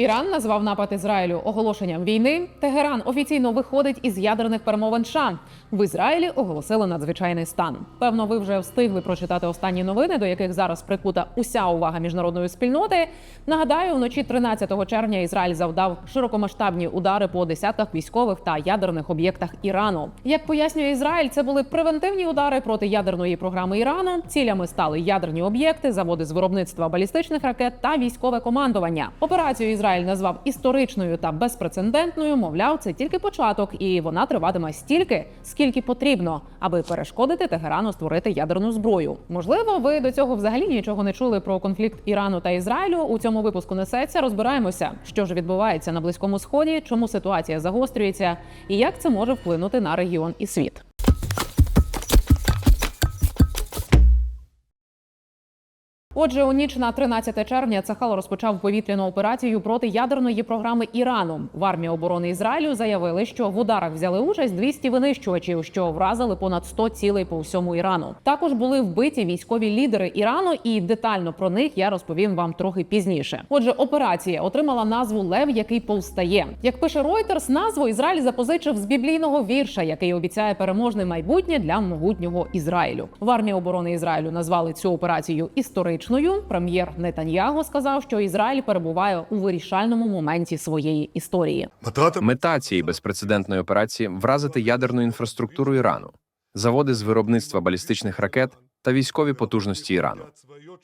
Іран назвав напад Ізраїлю оголошенням війни. Тегеран офіційно виходить із ядерних перемовин. США. в Ізраїлі оголосили надзвичайний стан. Певно, ви вже встигли прочитати останні новини, до яких зараз прикута уся увага міжнародної спільноти. Нагадаю, вночі 13 червня Ізраїль завдав широкомасштабні удари по десятках військових та ядерних об'єктах Ірану. Як пояснює Ізраїль, це були превентивні удари проти ядерної програми Ірану. Цілями стали ядерні об'єкти, заводи з виробництва балістичних ракет та військове командування. Операцію Ізраїль назвав історичною та безпрецедентною. Мовляв, це тільки початок, і вона триватиме стільки, скільки потрібно, аби перешкодити Тегерану створити ядерну зброю. Можливо, ви до цього взагалі нічого не чули про конфлікт Ірану та Ізраїлю. У цьому випуску несеться. Розбираємося, що ж відбувається на близькому сході, чому ситуація загострюється, і як це може вплинути на регіон і світ. Отже, у ніч на 13 червня Цахал розпочав повітряну операцію проти ядерної програми Ірану. В армії оборони Ізраїлю заявили, що в ударах взяли участь 200 винищувачів, що вразили понад 100 цілей по всьому Ірану. Також були вбиті військові лідери Ірану, і детально про них я розповім вам трохи пізніше. Отже, операція отримала назву Лев, який повстає. Як пише Reuters, назву Ізраїль запозичив з біблійного вірша, який обіцяє переможне майбутнє для могутнього Ізраїлю. В армії оборони Ізраїлю назвали цю операцію історичною політичною. Прем'єр Нетаньяго сказав, що Ізраїль перебуває у вирішальному моменті своєї історії. Мета цієї безпрецедентної операції вразити ядерну інфраструктуру Ірану, заводи з виробництва балістичних ракет та військові потужності Ірану.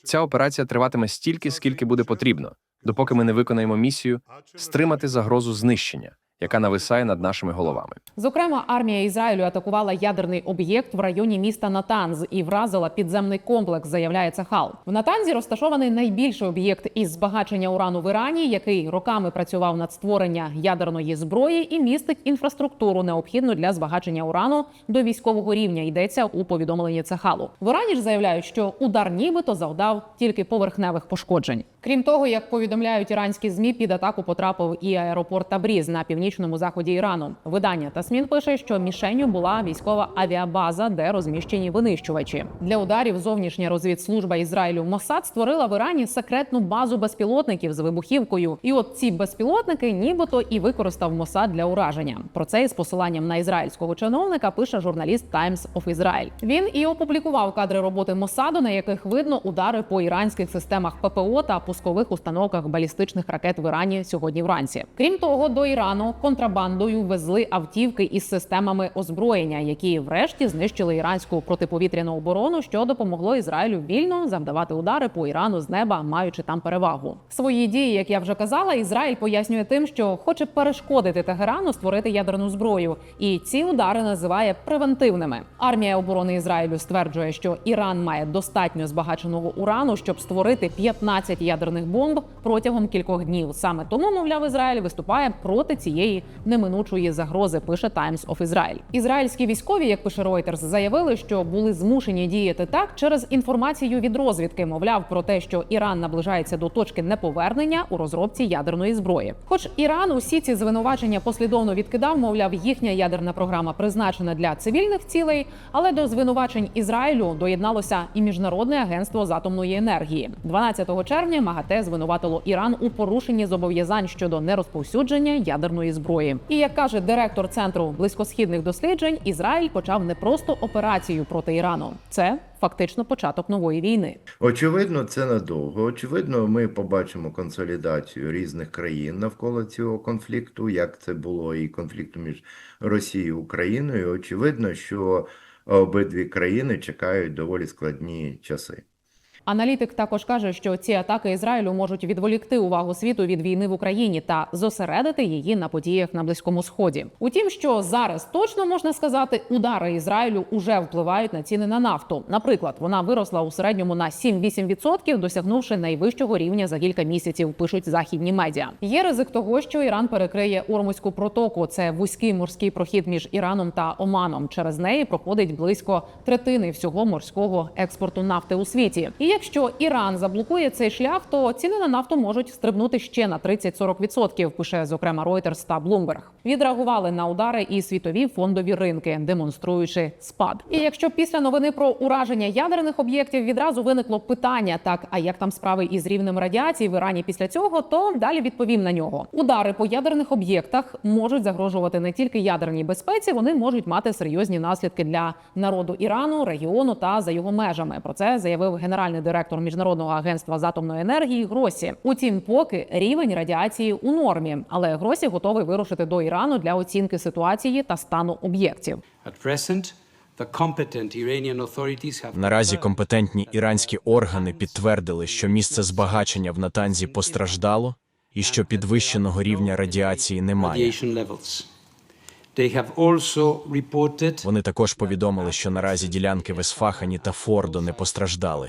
Ця операція триватиме стільки, скільки буде потрібно, допоки ми не виконаємо місію стримати загрозу знищення яка нависає над нашими головами. Зокрема, армія Ізраїлю атакувала ядерний об'єкт в районі міста Натанз і вразила підземний комплекс. Заявляє Цахал. В Натанзі розташований найбільший об'єкт із збагачення урану в Ірані, який роками працював над створення ядерної зброї і містить інфраструктуру, необхідну для збагачення урану до військового рівня. Йдеться у повідомленні Цахалу. В Ірані ж заявляють, що удар нібито завдав тільки поверхневих пошкоджень. Крім того, як повідомляють іранські змі, під атаку потрапив і аеропорт Табріз на північному заході Ірану. Видання Тасмін пише, що мішенню була військова авіабаза, де розміщені винищувачі. Для ударів зовнішня розвідслужба Ізраїлю Моссад створила в Ірані секретну базу безпілотників з вибухівкою. І от ці безпілотники, нібито і використав Моссад для ураження. Про це із посиланням на ізраїльського чиновника пише журналіст Times of Israel. Він і опублікував кадри роботи Моссаду, на яких видно удари по іранських системах ППО та пускових установках балістичних ракет в Ірані сьогодні вранці. Крім того, до Ірану контрабандою везли автівки із системами озброєння, які врешті знищили іранську протиповітряну оборону, що допомогло Ізраїлю вільно завдавати удари по Ірану з неба, маючи там перевагу. Свої дії, як я вже казала, Ізраїль пояснює тим, що хоче перешкодити Тегерану створити ядерну зброю, і ці удари називає превентивними. Армія оборони Ізраїлю стверджує, що Іран має достатньо збагаченого урану, щоб створити 15 ядерних бомб протягом кількох днів. Саме тому, мовляв, Ізраїль виступає проти цієї неминучої загрози. Пише Times of Israel. Ізраїльські військові, як пише Reuters, заявили, що були змушені діяти так через інформацію від розвідки. Мовляв про те, що Іран наближається до точки неповернення у розробці ядерної зброї. Хоч Іран усі ці звинувачення послідовно відкидав, мовляв, їхня ядерна програма призначена для цивільних цілей, але до звинувачень Ізраїлю доєдналося і міжнародне агентство з атомної енергії. 12 червня МАГАТЕ звинуватило Іран у порушенні зобов'язань щодо нерозповсюдження ядерної зброї. І як каже директор центру близькосхідних досліджень, Ізраїль почав не просто операцію проти Ірану, це фактично початок нової війни. Очевидно, це надовго. Очевидно, ми побачимо консолідацію різних країн навколо цього конфлікту, як це було і конфлікту між Росією і Україною. Очевидно, що обидві країни чекають доволі складні часи. Аналітик також каже, що ці атаки Ізраїлю можуть відволікти увагу світу від війни в Україні та зосередити її на подіях на близькому сході. Утім, що зараз точно можна сказати, удари Ізраїлю уже впливають на ціни на нафту. Наприклад, вона виросла у середньому на 7-8%, досягнувши найвищого рівня за кілька місяців. Пишуть західні медіа. Є ризик того, що Іран перекриє Ормузьку протоку. Це вузький морський прохід між Іраном та Оманом. Через неї проходить близько третини всього морського експорту нафти у світі. І якщо Іран заблокує цей шлях, то ціни на нафту можуть стрибнути ще на 30-40%, пише зокрема Reuters та Bloomberg. Відреагували на удари і світові фондові ринки, демонструючи спад. І якщо після новини про ураження ядерних об'єктів відразу виникло питання, так а як там справи із рівнем радіації в Ірані після цього, то далі відповім на нього. Удари по ядерних об'єктах можуть загрожувати не тільки ядерній безпеці, вони можуть мати серйозні наслідки для народу Ірану, регіону та за його межами. Про це заявив генеральний директор міжнародного агентства з атомної енергії Гросі. Утім, поки рівень радіації у нормі, але Гросі готовий вирушити до Ірану для оцінки ситуації та стану об'єктів. Наразі компетентні іранські органи підтвердили, що місце збагачення в Натанзі постраждало і що підвищеного рівня радіації немає. Вони також повідомили, що наразі ділянки в Есфахані та Фордо не постраждали.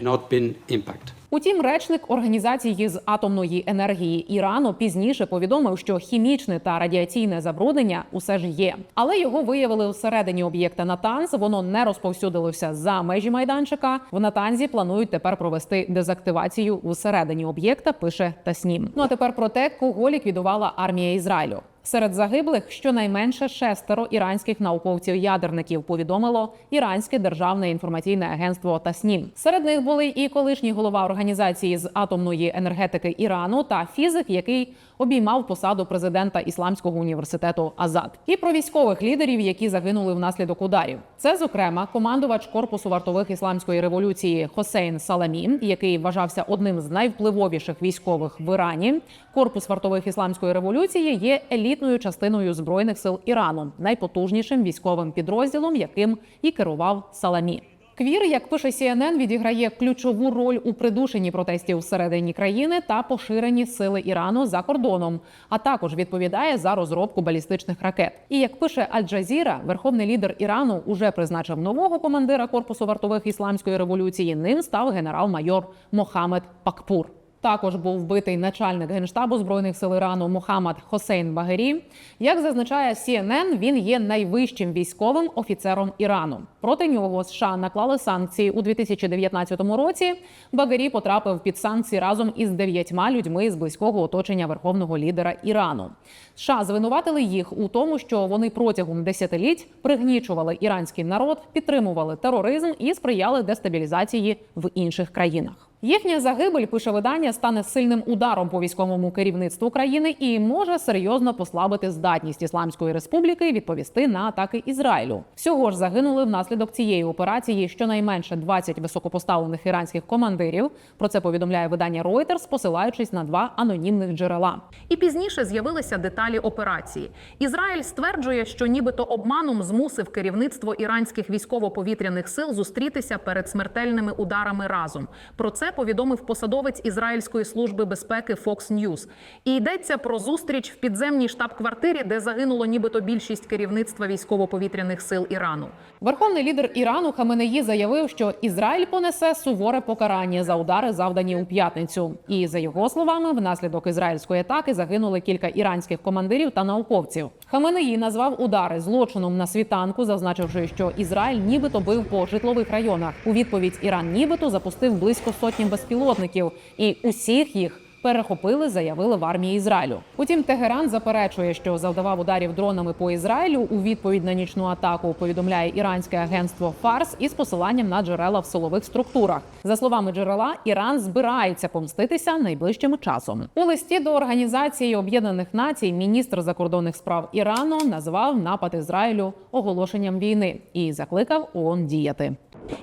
Утім, речник організації з атомної енергії Ірану пізніше повідомив, що хімічне та радіаційне забруднення усе ж є, але його виявили всередині об'єкта Натанз. Воно не розповсюдилося за межі майданчика. В Натанзі планують тепер провести дезактивацію всередині об'єкта. Пише Таснім. Ну а тепер про те, кого ліквідувала армія Ізраїлю. Серед загиблих щонайменше шестеро іранських науковців-ядерників повідомило іранське державне інформаційне агентство Таснім. Серед них були і колишній голова організації з атомної енергетики Ірану та фізик, який обіймав посаду президента Ісламського університету Азад, і про військових лідерів, які загинули внаслідок ударів. Це, зокрема, командувач корпусу вартових ісламської революції Хосейн Саламі, який вважався одним з найвпливовіших військових в Ірані. Корпус вартових ісламської революції є елітною частиною збройних сил Ірану, найпотужнішим військовим підрозділом, яким і керував Саламі. Квір, як пише CNN, відіграє ключову роль у придушенні протестів всередині країни та поширенні сили Ірану за кордоном, а також відповідає за розробку балістичних ракет. І як пише Аль-Джазіра, верховний лідер Ірану уже призначив нового командира корпусу вартових ісламської революції. Ним став генерал-майор Мохамед Пакпур. Також був вбитий начальник генштабу збройних сил Ірану Мухаммад Хосейн Багері. Як зазначає CNN, він є найвищим військовим офіцером Ірану. Проти нього США наклали санкції у 2019 році. Багері потрапив під санкції разом із дев'ятьма людьми з близького оточення верховного лідера Ірану. США звинуватили їх у тому, що вони протягом десятиліть пригнічували іранський народ, підтримували тероризм і сприяли дестабілізації в інших країнах. Їхня загибель пише видання стане сильним ударом по військовому керівництву країни і може серйозно послабити здатність Ісламської республіки відповісти на атаки Ізраїлю. Всього ж загинули внаслідок цієї операції щонайменше 20 високопоставлених іранських командирів. Про це повідомляє видання Reuters, посилаючись на два анонімних джерела. І пізніше з'явилися деталі операції. Ізраїль стверджує, що нібито обманом змусив керівництво іранських військово-повітряних сил зустрітися перед смертельними ударами разом. Про це повідомив посадовець Ізраїльської служби безпеки Fox News. І йдеться про зустріч в підземній штаб-квартирі, де загинуло нібито більшість керівництва військово-повітряних сил Ірану. Верховний лідер Ірану Хаменеї заявив, що Ізраїль понесе суворе покарання за удари, завдані у п'ятницю. І за його словами, внаслідок ізраїльської атаки загинули кілька іранських командирів та науковців. Хаменеї назвав удари злочином на світанку, зазначивши, що Ізраїль нібито бив по житлових районах. У відповідь Іран нібито запустив близько сотні безпілотників, і усіх їх перехопили, заявили в армії Ізраїлю. Утім, Тегеран заперечує, що завдавав ударів дронами по Ізраїлю у відповідь на нічну атаку. Повідомляє іранське агентство Фарс із посиланням на джерела в силових структурах. За словами джерела, Іран збирається помститися найближчим часом. У листі до Організації Об'єднаних Націй міністр закордонних справ Ірану назвав напад Ізраїлю оголошенням війни і закликав ООН діяти.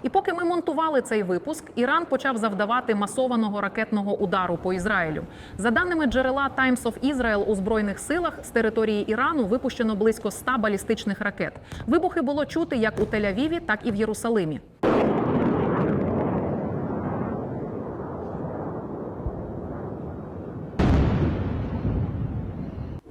І поки ми монтували цей випуск, Іран почав завдавати масованого ракетного удару по Ізраїлю. За даними джерела Times of Israel у збройних силах з території Ірану випущено близько 100 балістичних ракет. Вибухи було чути як у Тель-Авіві, так і в Єрусалимі.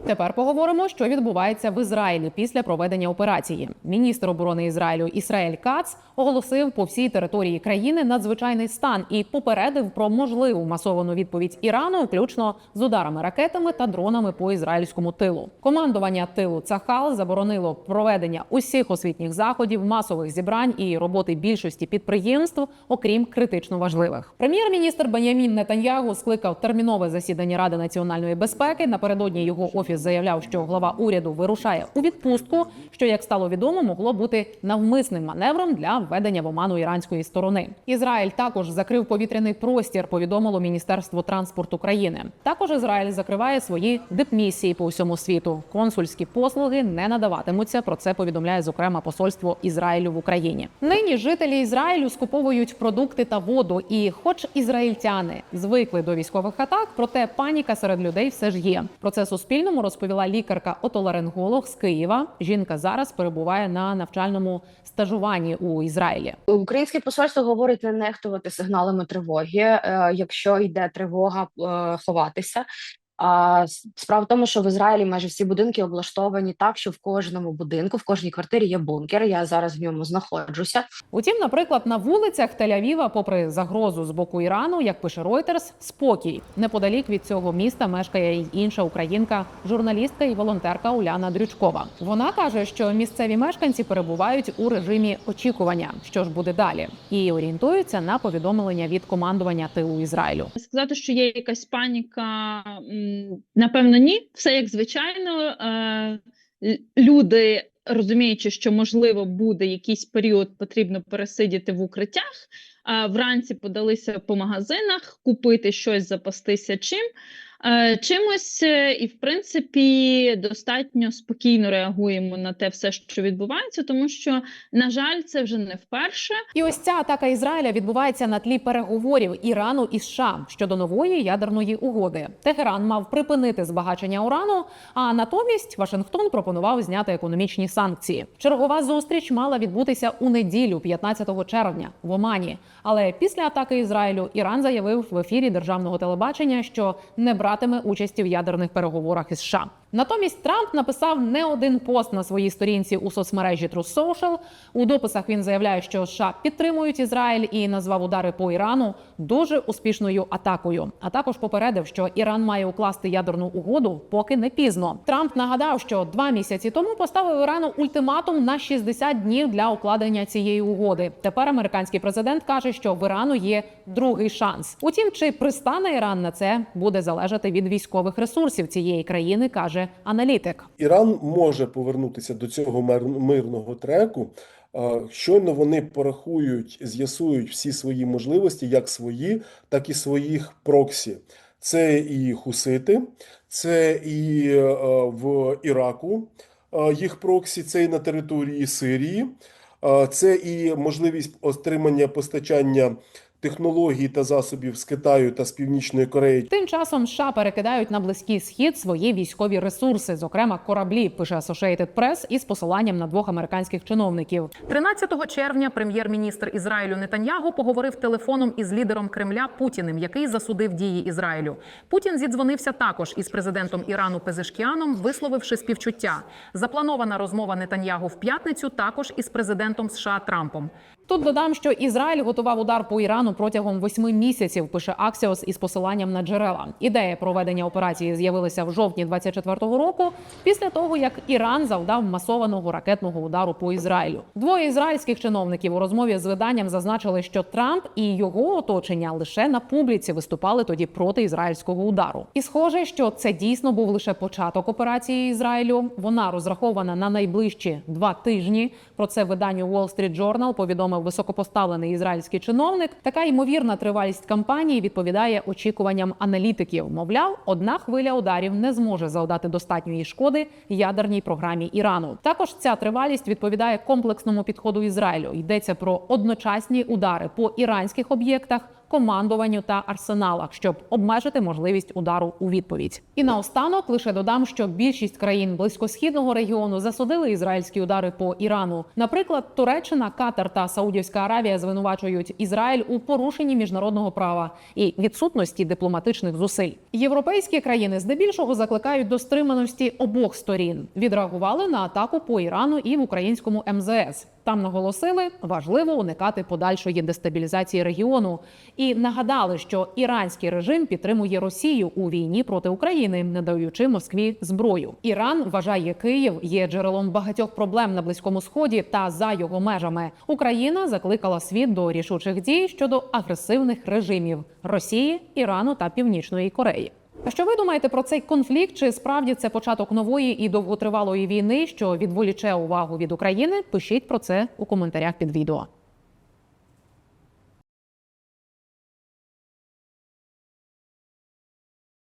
Тепер поговоримо, що відбувається в Ізраїлі після проведення операції. Міністр оборони Ізраїлю Ісраїль Кац оголосив по всій території країни надзвичайний стан і попередив про можливу масовану відповідь Ірану, включно з ударами ракетами та дронами по ізраїльському тилу. Командування тилу Цахал заборонило проведення усіх освітніх заходів, масових зібрань і роботи більшості підприємств, окрім критично важливих. Прем'єр-міністр Бенямін Нетаньягу скликав термінове засідання Ради національної безпеки. Напередодні його офіс заявляв, що глава уряду вирушає у відпустку, що як стало відомо, могло бути навмисним маневром для введення в оману іранської сторони. Ізраїль також закрив повітряний простір. Повідомило Міністерство транспорту країни. Також Ізраїль закриває свої дипмісії по всьому світу. Консульські послуги не надаватимуться. Про це повідомляє зокрема посольство Ізраїлю в Україні. Нині жителі Ізраїлю скуповують продукти та воду. І, хоч ізраїльтяни звикли до військових атак, проте паніка серед людей все ж є. Про це Суспільному розповіла лікарка отоларинголог з Києва. Жінка зараз перебуває на навчальному стажуванні у Ізраїлі. Українське посольство говорить не нехтувати сигналами тривоги, е, якщо йде тривога, е, ховатися. А справа в тому, що в Ізраїлі майже всі будинки облаштовані так, що в кожному будинку, в кожній квартирі є бункер. Я зараз в ньому знаходжуся. Утім, наприклад, на вулицях Тель-Авіва, попри загрозу з боку Ірану, як пише Reuters, спокій. Неподалік від цього міста мешкає й інша українка, журналістка і волонтерка Уляна Дрючкова. Вона каже, що місцеві мешканці перебувають у режимі очікування, що ж буде далі, і орієнтуються на повідомлення від командування тилу Ізраїлю. Сказати, що є якась паніка, напевно, ні. Все як звичайно. Е, Люди, розуміючи, що можливо буде якийсь період, потрібно пересидіти в укриттях. Вранці подалися по магазинах, купити щось, запастися чим. Е, Чимось, е, і в принципі достатньо спокійно реагуємо на те все, що відбувається, тому що, на жаль, це вже не вперше. І ось ця атака Ізраїля відбувається на тлі переговорів Ірану і США щодо нової ядерної угоди. Тегеран мав припинити збагачення урану, а натомість Вашингтон пропонував зняти економічні санкції. Чергова зустріч мала відбутися у неділю, 15 червня, в Омані. Але після атаки Ізраїлю Іран заявив в ефірі державного телебачення, що не братиме участі в ядерних переговорах із США. Натомість Трамп написав не один пост на своїй сторінці у соцмережі Truth Social. У дописах він заявляє, що США підтримують Ізраїль і назвав удари по Ірану дуже успішною атакою. А також попередив, що Іран має укласти ядерну угоду, поки не пізно. Трамп нагадав, що два місяці тому поставив Ірану ультиматум на 60 днів для укладення цієї угоди. Тепер американський президент каже, що в Ірану є другий шанс. Утім, чи пристане Іран на це, буде залежати від військових ресурсів цієї країни, каже аналітик. Іран може повернутися до цього мирного треку. е, Щойно вони порахують, з'ясують всі свої можливості, як свої, так і своїх проксі. Це і хусити, це і е, в Іраку е, їх проксі, це і на території Сирії, це і можливість отримання постачання технологій та засобів з Китаю та з Північної Кореї Тим часом США перекидають на близький схід свої військові ресурси, зокрема кораблі, пише Associated Press із посиланням на двох американських чиновників. 13 червня прем'єр-міністр Ізраїлю Нетаньягу поговорив телефоном із лідером Кремля Путіним, який засудив дії Ізраїлю. Путін зідзвонився також із президентом Ірану Пезешкіаном, висловивши співчуття. Запланована розмова Нетаньягу в п'ятницю також із президентом США Трампом. Тут додам, що Ізраїль готував удар по Ірану протягом восьми місяців. Пише Axios із посиланням на джерела. Ідея проведення операції з'явилася в жовтні 24-го року, після того як Іран завдав масованого ракетного удару по Ізраїлю. Двоє ізраїльських чиновників у розмові з виданням зазначили, що Трамп і його оточення лише на публіці виступали тоді проти ізраїльського удару. І схоже, що це дійсно був лише початок операції Ізраїлю. Вона розрахована на найближчі два тижні. Про це виданню Wall Street Journal повідомив високопоставлений ізраїльський чиновник. Така ймовірна тривалість кампанії відповідає очікуванням аналітиків. Мовляв, одна хвиля ударів не зможе завдати достатньої шкоди ядерній програмі Ірану. Також ця тривалість відповідає комплексному підходу Ізраїлю. Йдеться про одночасні удари по іранських об'єктах. Командуванню та арсеналах, щоб обмежити можливість удару у відповідь. І наостанок лише додам, що більшість країн близькосхідного регіону засудили ізраїльські удари по Ірану. Наприклад, Туреччина, Катар та Саудівська Аравія звинувачують Ізраїль у порушенні міжнародного права і відсутності дипломатичних зусиль. Європейські країни здебільшого закликають до стриманості обох сторін. Відреагували на атаку по Ірану і в українському МЗС. Там наголосили, важливо уникати подальшої дестабілізації регіону і нагадали, що іранський режим підтримує Росію у війні проти України, не даючи Москві зброю. Іран вважає Київ є джерелом багатьох проблем на близькому сході та за його межами. Україна закликала світ до рішучих дій щодо агресивних режимів Росії, Ірану та Північної Кореї. А що ви думаєте про цей конфлікт? Чи справді це початок нової і довготривалої війни, що відволіче увагу від України? Пишіть про це у коментарях під відео.